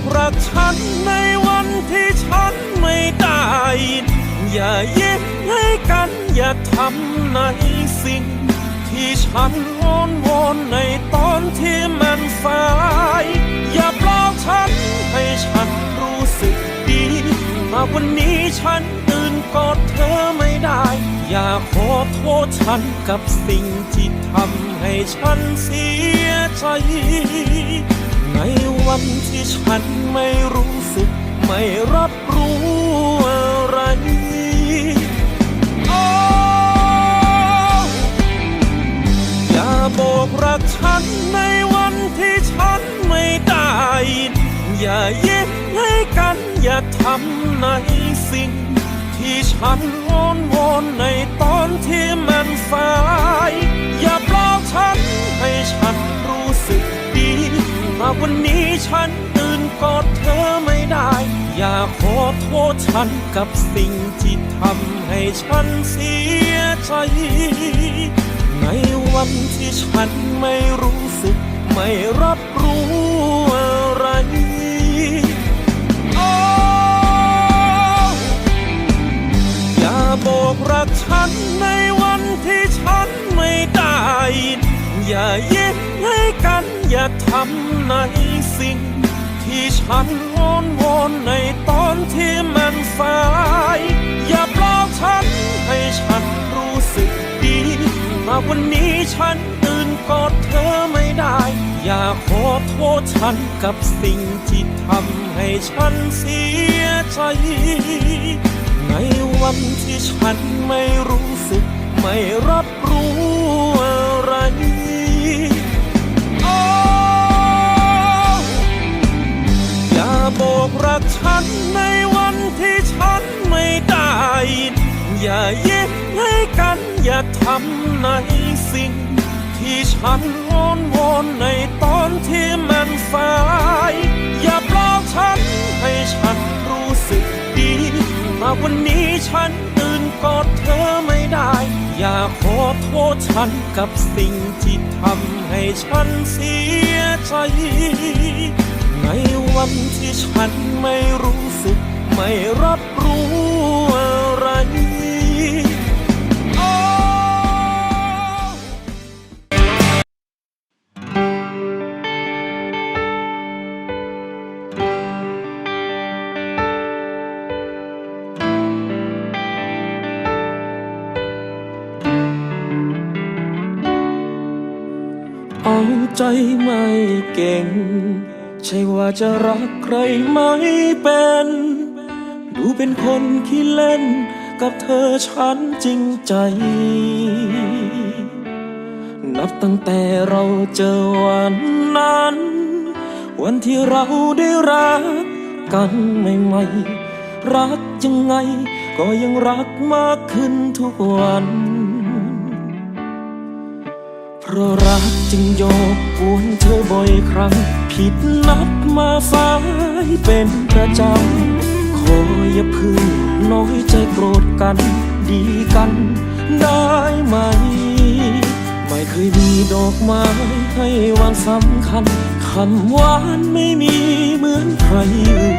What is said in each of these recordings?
กรักฉันในวันที่ฉันไม่ได้อย่ายิ้มให้กันอย่าทำในสิ่ง ที่ฉันอ้อนวอนในตอนที่มันสาย อย่าปลอบฉันให้ฉันรู้สึกดีหาวันนี้ฉันตื่นกอดเธอไม่ได้ อย่าขอโทษฉันกับสิ่งที่ทำให้ฉันเสียใจ ในวันที่ฉันไม่รู้สึก ไม่รับรู้อะไรโอ้อย่าบอกรักฉันในวันที่ฉันไม่ได้ อย่ายิ้มให้กัน อย่าทำในสิ่ง ที่ฉันอ้อนวอนในตอนที่มันสาย อย่าปลอบฉันให้ฉันรู้สึก หากวันนี้ฉันตื่นกอดเธอไม่ได้ อย่าขอโทษฉันกับสิ่งที่ทำให้ฉันเสียใจ ในวันที่ฉันไม่รู้สึก ไม่รับรู้อะไรโอ้อย่าบอกรักฉันในวันที่ฉันไม่ได้ อย่ายิ้มให้กันอย่าทำในสิ่ง ที่ฉันอ้อนวอนในตอนที่มันสาย อย่าปลอบฉันให้ฉันรู้สึกดีหาวันนี้ฉันตื่นกอดเธอไม่ได้ อย่าขอโทษฉันกับสิ่งที่ทำให้ฉันเสียใจ ในวันที่ฉันไม่รู้สึกไม่รับรู้อะไร บอกรักฉันในวันที่ฉันไม่ได้ อย่ายิ้มให้กันอย่าทำในสิ่ง ที่ฉันอ้อนวอนในตอนที่มันสาย อย่าปลอบฉันให้ฉันรู้สึกดีหาวันนี้ฉันตื่นกอดเธอไม่ได้ อย่าขอโทษฉันกับสิ่งที่ทำให้ฉันเสียใจ ในวันที่ฉันไม่รู้สึก ไม่รับรู้อะไรเอาใจไม่เก่ง ใช่ว่าจะรักใครไม่เป็น ดูเป็นคนขี้เล่น กับเธอฉันจริงใจ นับตั้งแต่เราเจอวันนั้น วันที่เราได้รักกันใหม่ๆรักยังไง ก็ยังรักมากขึ้นทุกวัน เพราะรักจึงโยกกวนเธอบ่อยครั้ง ผิดนัดมาสายเป็นประจำ ขออย่าเพึ่งน้อยใจโกรธกัน ดีกันได้ไหม ไม่เคยมีดอกไม้ให้วันสำคัญคำหวานไม่มีเหมือนใครอื่น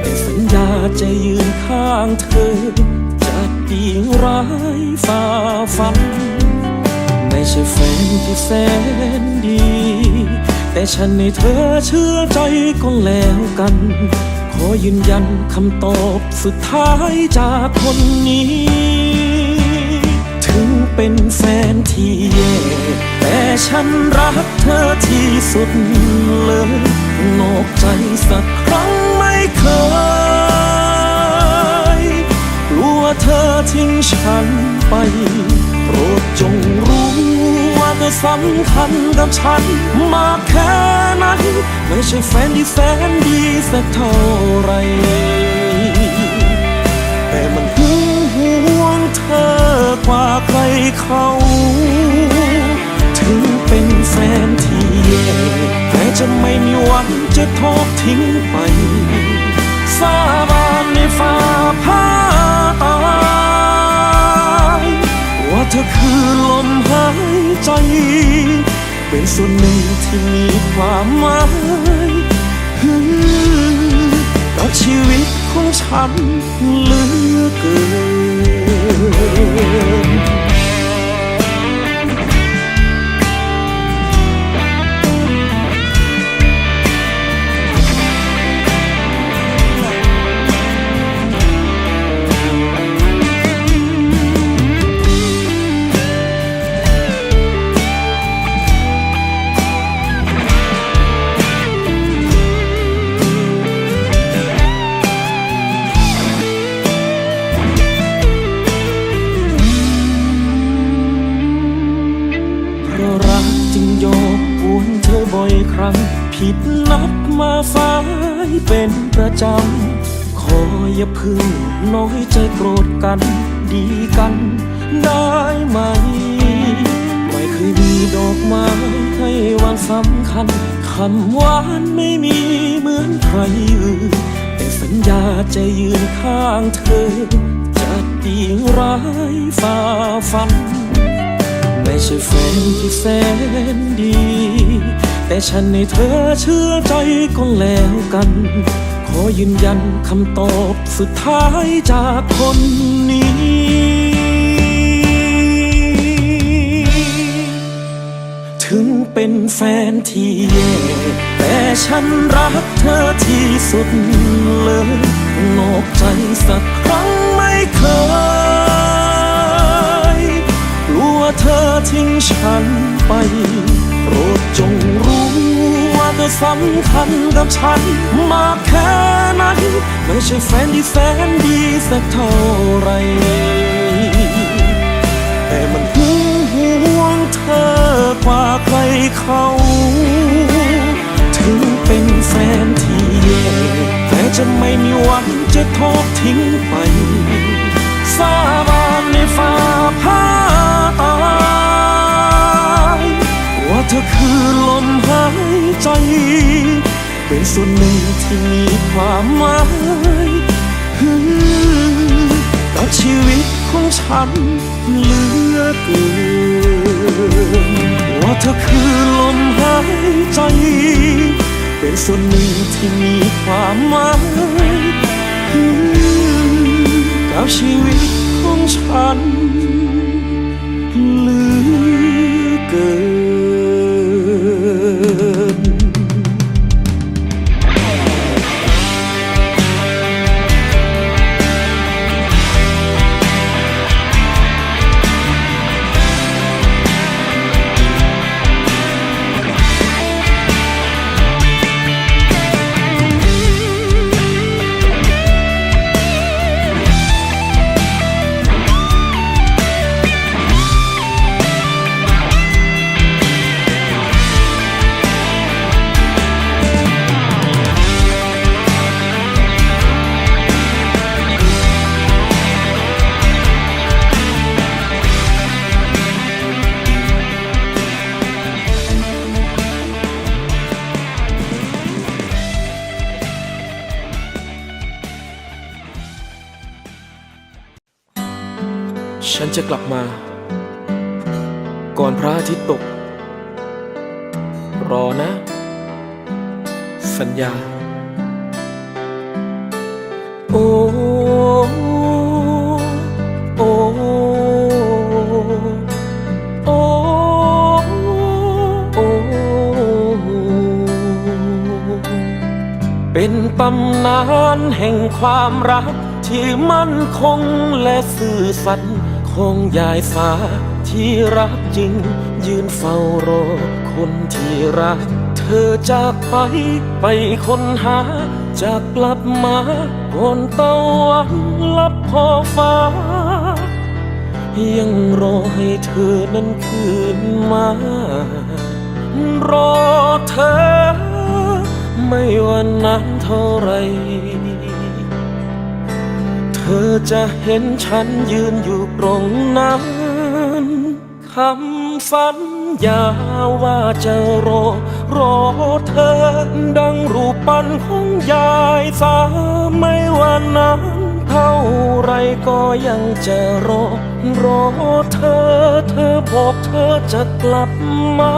แต่สัญญาจะยืนข้างเธอ จะดีร้ายฝ่าฟัน ใช่แฟนที่แสนดี แต่ฉันในเธอเชื่อใจก็แล้วกัน ขอยืนยันคำตอบสุดท้ายจากคนนี้ ถึงเป็นแฟนที่แย่แต่ฉันรักเธอที่สุดเลยนอกใจสักครั้งไม่เคยกลัวเธอทิ้งฉันไป โปรดจงรู้ว่าเธอสำคัญกับฉันมากแค่ไหนไม่ใช่แฟนที่แสนดีสักเท่าไร แต่มันหึงหวงเธอกว่าใครเขาถึงเป็นแฟนที่แย่แต่จะไม่มีวันจะทอดทิ้งไป สาบานในฟ้าผ่า ธอคือลมหายใจ เป็นส่วนหนึ่งที่มีความหมายชีวิตของฉันเหลือเกิน จำ ขออย่าพึ่งน้อยใจโกรธกัน ดีกันได้ไหม ไม่เคยมีดอกไม้ให้วันสำคัญคำหวานไม่มีเหมือนใครอื่นแต่สัญญาจะยืนข้างเธอ จะดีร้ายฝ่าฟัน ไม่ใช่แฟนที่แสนดี แต่ฉันในเธอเชื่อใจก็แล้วกัน อยืนยันคำตอบสุดท้ายจากคนนี้ ถึงเป็นแฟนที่แย่แต่ฉันรักเธอที่สุดเลยนอกใจสักครั้งไม่เคยกลัวเธอทิ้งฉันไป โปรดจงรู้ว่าเธ อสำคัญกับฉันมากแค่ไหนไม่ใช่แฟนที่แสนดีสักเท่าไร แต่มันหึงหวงเธอกว่าใครเขา ถึงเป็นแฟนที่แย่แต่จะไม่มีวันจะทอดทิ้งไป สาบานในฟ้าผ่า เธอคือลมหายใจ เป็นส่วนหนึ่งที่มีความหมายกับชีวิตของฉันเหลือเกินว่าเธอคือลมหายใจ เป็นส่วนหนึ่งที่มีความหมายกับชีวิตของฉันเหลือเกิน ฉันจะกลับมา ก่อนพระอาทิตย์ตก รอนะ สัญญา โอ้โอ้โอ้โอ้เป็นตำนานแห่งความรักที่มั่นคงและซื่อสัตย ของยายสาที่รักจริง ยืนเฝ้ารอคนที่รัก เธอจากไปไปค้นหา จากกลับมาก่อนตะวันลับขอฟ้า ยังรอให้เธอนั้นคืนมา รอเธอ ไม่ว่านานเท่าไหร ธอจะเห็นฉันยืนอยู่ตรงนั้น คำสัญญาว่าจะรอ รอเธอ ดังรูปปั้นของยายสาไม่ว่านานเท่าไรก็ยังจะรอ รอเธอ เธอบอกเธอจะกลับมา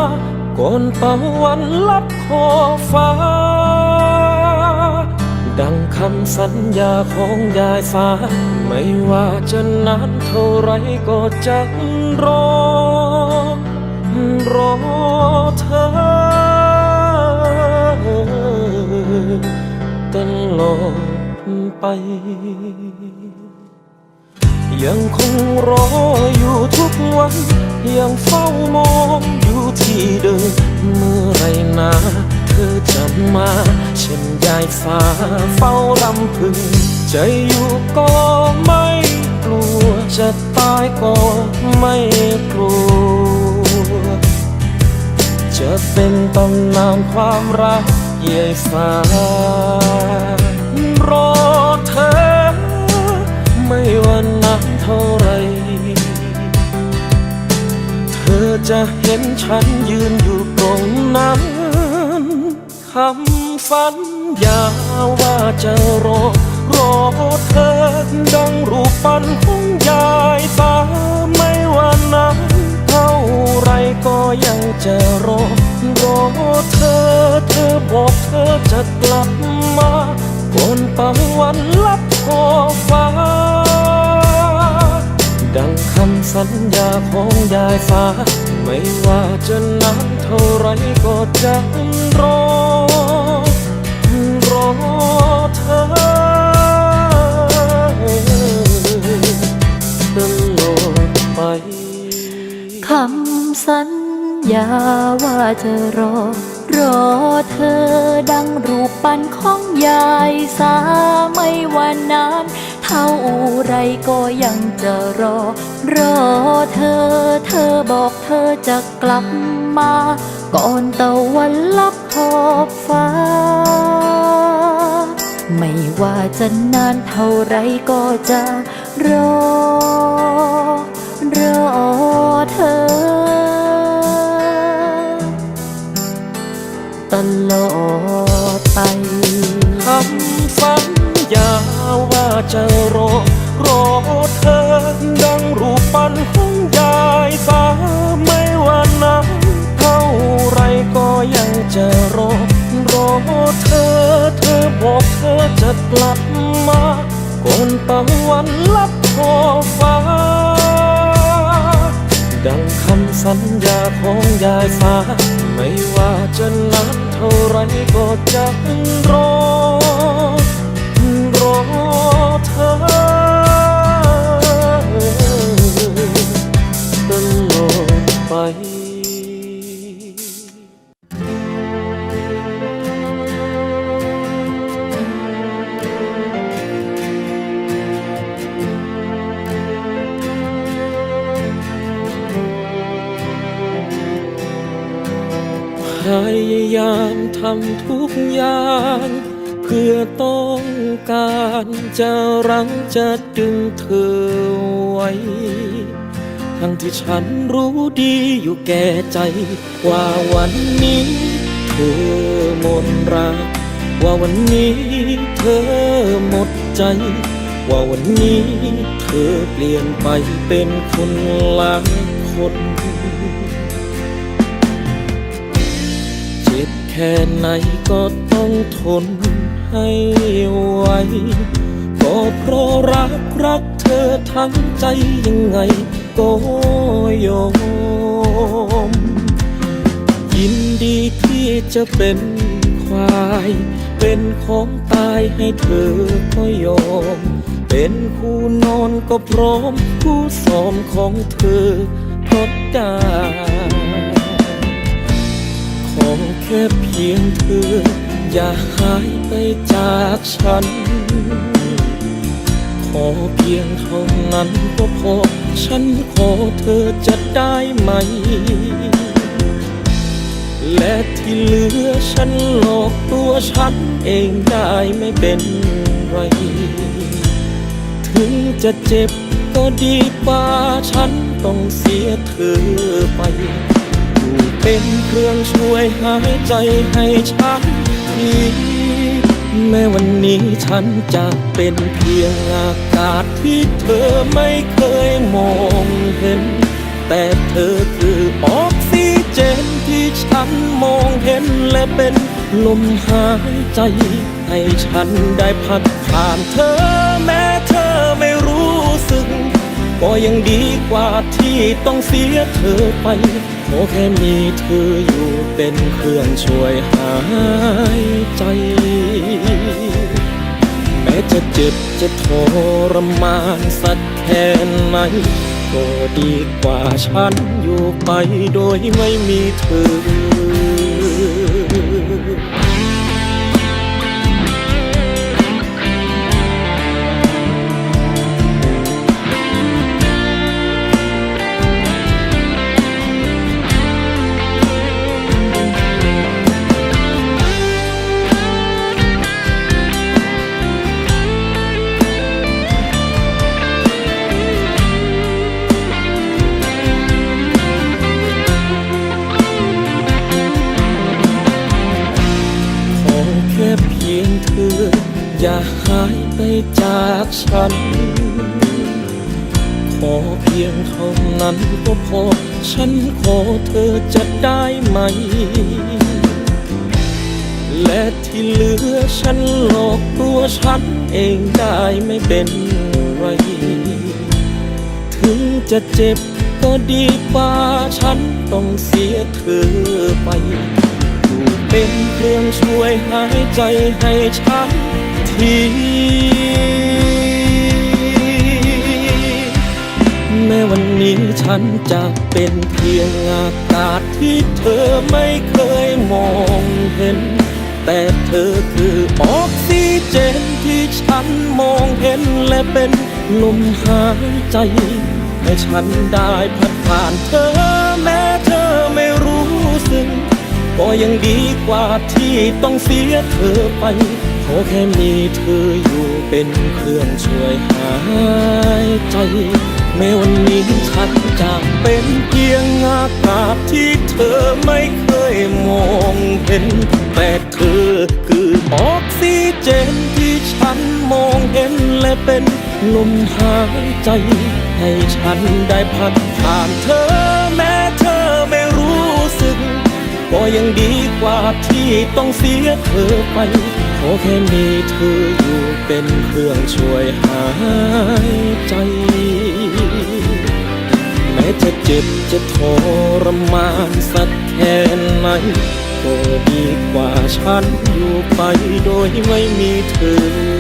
ก่อนตะวันลับขอฟ้า ดังคำสัญญาของยายฟ้า ไม่ว่าจะนานเท่าไรก็จะรอ รอเธอตลอดไป ยังคงรออยู่ทุกวัน ยังเฝ้ามองอยู่ที่เดิมเมื่อไรนะ อจะมา เช่นยายฟ้าเฝ้ารำพึง จะอยู่ก็ไม่กลัว จะตายก็ไม่กลัว จะเป็นตำนานความรักยายฟ้ารอเธอ ไม่ว่านานเท่าไรเธอจะเห็นฉันยืนอยู่ตรงนั้น คำสัญญาว่าจะรอ รอเธอดังรูปปั้นของยายตาไม่ว่านานเท่าไรก็ยังจะรอ รอเธอ เธอบอกเธอจะกลับมาก่อนตะวันลับขอบฟ้า ดังคำสัญญาของยายฟ้า ไม่ว่าจะนานเท่าไรก็จะรอ เธอตลอดไปคำสัญญาว่าจะรอ รอเธอดังรูปปั้นของยายสาไม่ว่านานเท่าไรก็ยังจะรอ รอเธอ เธอบอกเธอจะกลับมา ก่อนตะวันลับขอบฟ้า ไม่ว่าจะนานเท่าไรก็จะรอ รอเธอ ตลอดไปคำสัญญาว่าจะรอ รอเธอ ดังรูปปั้นของยายสาไม่ว่านานเท่าไรก็ยังจะรอ รอ เธอ เธอบอกเธอจะกลับมาก่อนตะวันลับขอบฟ้า ดังคำสัญญาของยายฟ้า ไม่ว่าจะนานเท่าไรก็จะรอรอเธอายามทำทุกอย่างเพื่อต้องการจะรั้งจะดึงเธอไว้ ทั้งที่ฉันรู้ดีอยู่แก่ใจ ว่าวันนี้ เธอหมดรัก ว่าวันนี้ เธอหมดใจ ว่าวันนี้ เธอเปลี่ยนไปเป็นคนละคน ค่ไหนก็ต้องทนให้ไหวก็เพราะรักรักเธอทั้งใจยังไงก็ยอม ยินดีที่จะเป็นควาย เป็นของตายให้เธอก็ยอม เป็นคู่นอนก็พร้อมคู่สอมของเธอก็ได้ พียงเธอ อย่าหายไปจากฉัน ขอเพียงเท่านั้นก็พอ ฉันขอเธอจะได้ไหม และที่เหลือฉันหลอกตัวฉันเองได้ไม่เป็นไร ถึงจะเจ็บก็ดีกว่าฉันต้องเสียเธอไป เป็นเครื่องช่วยหายใจให้ฉันทีแม้วันนี้ฉันจะเป็นเพียงอากาศที่เธอไม่เคยมองเห็น แต่เธอคือออกซิเจนที่ฉันมองเห็นและเป็นลมหายใจ ให้ฉันได้พัดผ่านเธอแม้เธอไม่รู้สึก ก็ยังดีกว่าที่ต้องเสียเธอไป ขอแค่มีเธออยู่เป็นเครื่องช่วยหายใจ แม้จะเจ็บจะทรมานสักแค่ไหนก็ดีกว่าฉันอยู่ไปโดยไม่มีเธอ ฉัน ขอเพียงเท่านั้นก็พอ ฉันขอเธอจะได้ไหม และที่เหลือฉันหลอกตัวฉันเองได้ไม่เป็นไร ถึงจะเจ็บก็ดีกว่าฉันต้องเสียเธอไปอยู่เป็นเครื่องช่วยหายใจให้ฉันที แม้วันนี้ฉันจะเป็นเพียงอากาศที่เธอไม่เคยมองเห็น แต่เธอคือออกซิเจนที่ฉันมองเห็นและเป็นลมหายใจให้ฉันได้พัดผ่านเธอแม้เธอไม่รู้สึกก็ยังดีกว่าที่ต้องเสียเธอไปขอแค่มีเธออยู่เป็นเครื่องช่วยหายใจ แม้วันนี้ฉันจะเป็นเพียงอากาศที่เธอไม่เคยมองเห็น แต่เธอคือออกซิเจนที่ฉันมองเห็นและเป็นลมหายใจ ให้ฉันได้พัดผ่านเธอแม้เธอไม่รู้สึก ก็ยังดีกว่าที่ต้องเสียเธอไปขอแค่มีเธออยู่เป็นเครื่องช่วยหายใจ จะเจ็บจะทรมานสักแค่ไหนก็ดีกว่าฉันอยู่ไปโดยไม่มีเธอ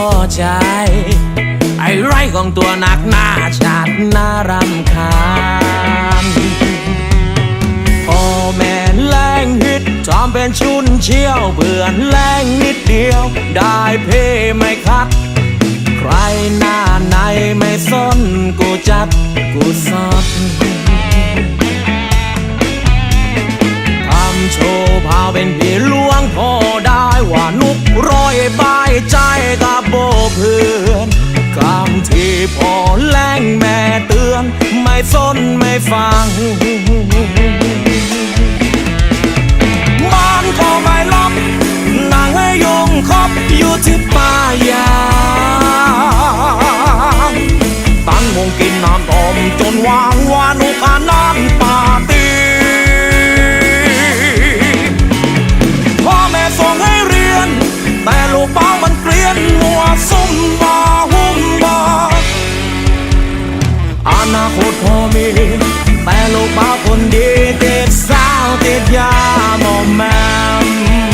อใจ ไอ้ไรของตัวหนักหน้าชาติน่ารำคาญพ่อแม่แรงฮิตจอมเป็นชุนเชี่ยวเพื่อแรงนิดเดียว ได้เพไม่คัด ใครหน้าไหนไม่สนกูจัดกูสดทำโชว์พาเป็นพี่ลวงพอได้ ว่านุกร้อยบายใจกับโบเพื่อนคำที่พอแรงแม่เตือน ไม่สนไม่ฟัง บ้านก็ไม่ล็อกนางให้ยงคบอยู่ที่ป่ายางตั้งวงกินน้ำต้มจนวางวานุกอานันต์ปา นาคตพอมี แต่ลูกเป้าคนดีติดสาวติดยามอมแมม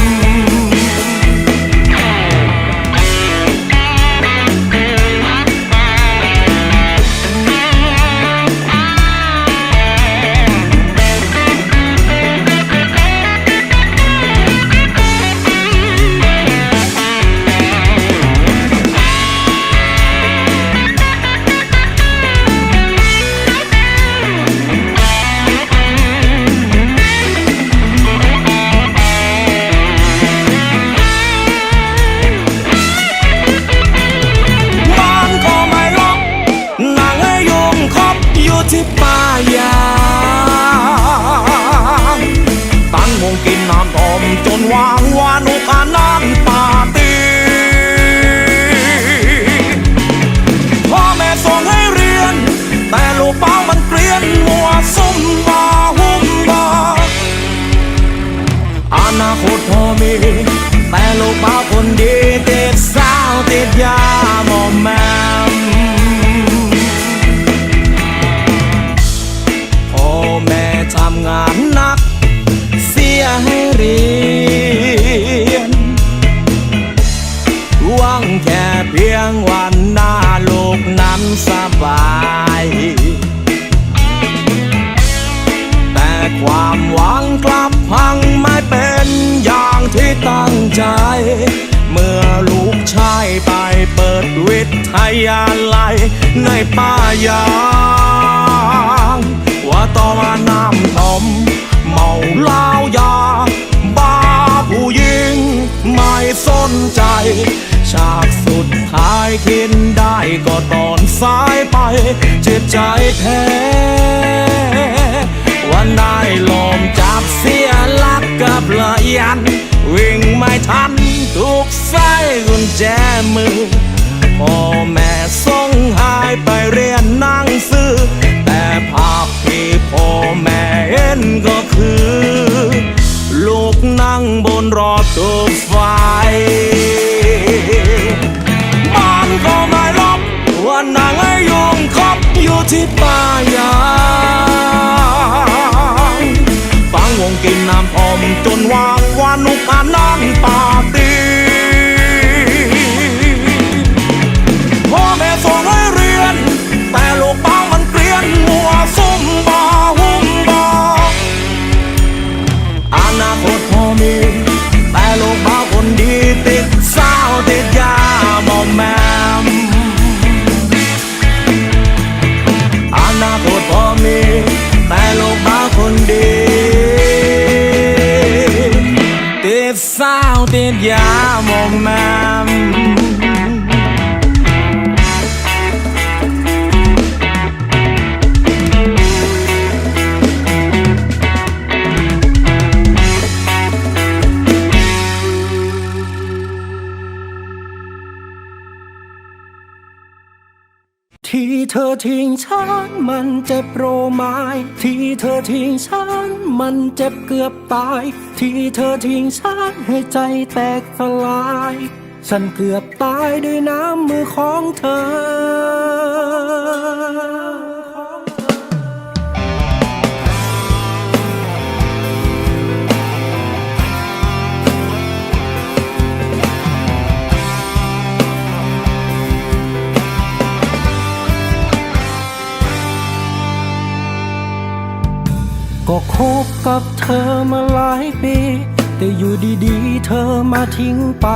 ันสบาย แต่ความหวังกลับพังไม่เป็นอย่างที่ตั้งใจ เมื่อลูกชายไปเปิดวิทยาลัยในป่ายางว่าต่อมาน้ำทมเมาเหล้ายา บ้าผู้หญิงไม่สนใจ ฉากสุดท้ายคิดได้ก็ตอนสายไป เจ็บใจแท้วันนายลมจับเสียหลักกับละยัน วิ่งไม่ทันถูกใส่กุญแจมือพ่อแม่ส่งหายไปเรียนหนังสือ แต่ภาพที่พ่อแม่เห็นก็คือ อมจนวางวานุกานันต์ปา ยาหมอมแมม อทิ้งฉันมันเจ็บโรมายที่เธอทิ้งฉันมันเจ็บเกือบตาย ที่เธอทิ้งฉันให้ใจแตกสลาย ฉันเกือบตายด้วยน้ำมือของเธอ ก็คบกับเธอมาหลายปี แต่อยู่ดีๆ เธอมาทิ้งไป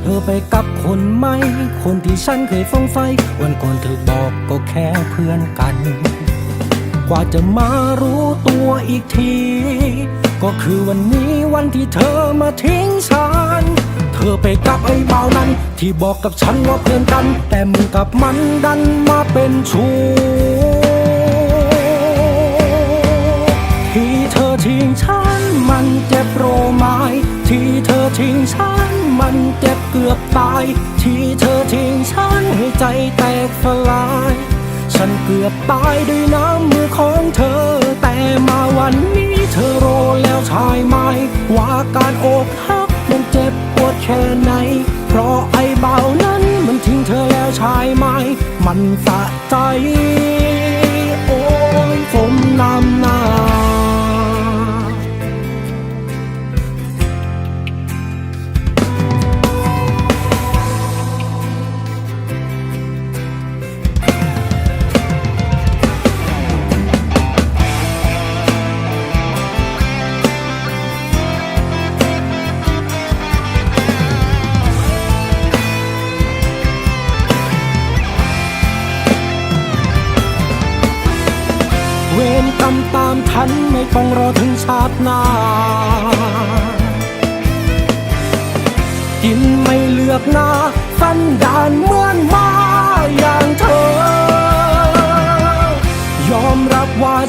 เธอไปกับคนใหม่ คนที่ฉันเคยฟงไฟ วันก่อนเธอบอกก็แค่เพื่อนกัน กว่าจะมารู้ตัวอีกที ก็คือวันนี้วันที่เธอมาทิ้งฉัน เธอไปกับไอ้บ่านั้น ที่บอกกับฉันว่าเพื่อนกัน แต่มึงกับมันดันมาเป็นชู้ ทิ้งฉันมันเจ็บโรไม้ที่เธอทิ้งฉันมันเจ็บเกือบตาย ที่เธอทิ้งฉันให้ใจแตกสลาย ฉันเกือบตายด้วยน้ำมือของเธอ แต่มาวันนี้เธอโรแล้วชายไหมว่าการอกหักมันเจ็บปวดแค่ไหน เพราะไอ้เบานั้นมันทิ้งเธอแล้วชายไหมมันสะใจ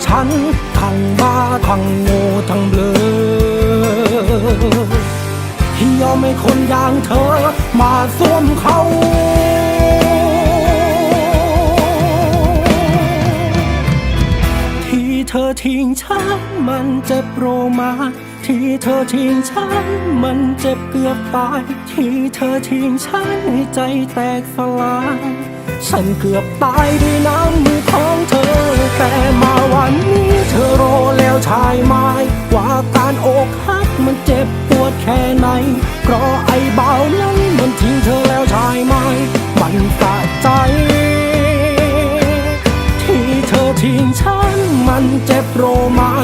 ฉัน ทั้งบ้าทั้งโง่ทั้งเบลอที่ยอมให้คนอย่างเธอมาสวมเขาที่เธอทิ้งฉันมันเจ็บโรมา ที่เธอทิ้งฉันมันเจ็บเกือบตาย ที่เธอทิ้งฉันใใจแตกสลาย ฉันเกือบตายด้วยน้ำมือของเธอ แต่มาวันนี้เธอรอแล้วชายไม้ว่าการอกหักมันเจ็บปวดแค่ไหน เพราะไอ้เบานั้นมันทิ้งเธอแล้วชายไม้มันสะใจ ที่เธอทิ้งฉันมันเจ็บโรไม้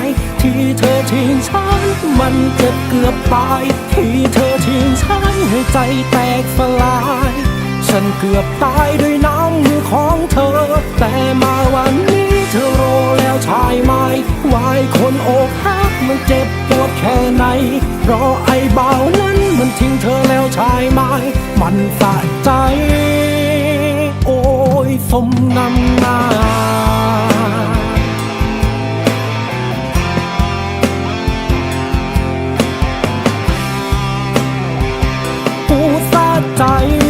ที่เธอทิ้งฉันมันเจ็บเกือบตาย ที่เธอทิ้งฉันให้ใจแตกสลาย ฉันเกือบตายด้วยน้ำ มือของเธอ แต่มาวันนี้เธอรอแล้วชายไม้วายคนอกหักมันเจ็บปวดแค่ไหน เพราะไอ้เบานั้นมันทิ้งเธอแล้วชายไม้ มันสะใจ โอ้ยสมนำหน้าใจ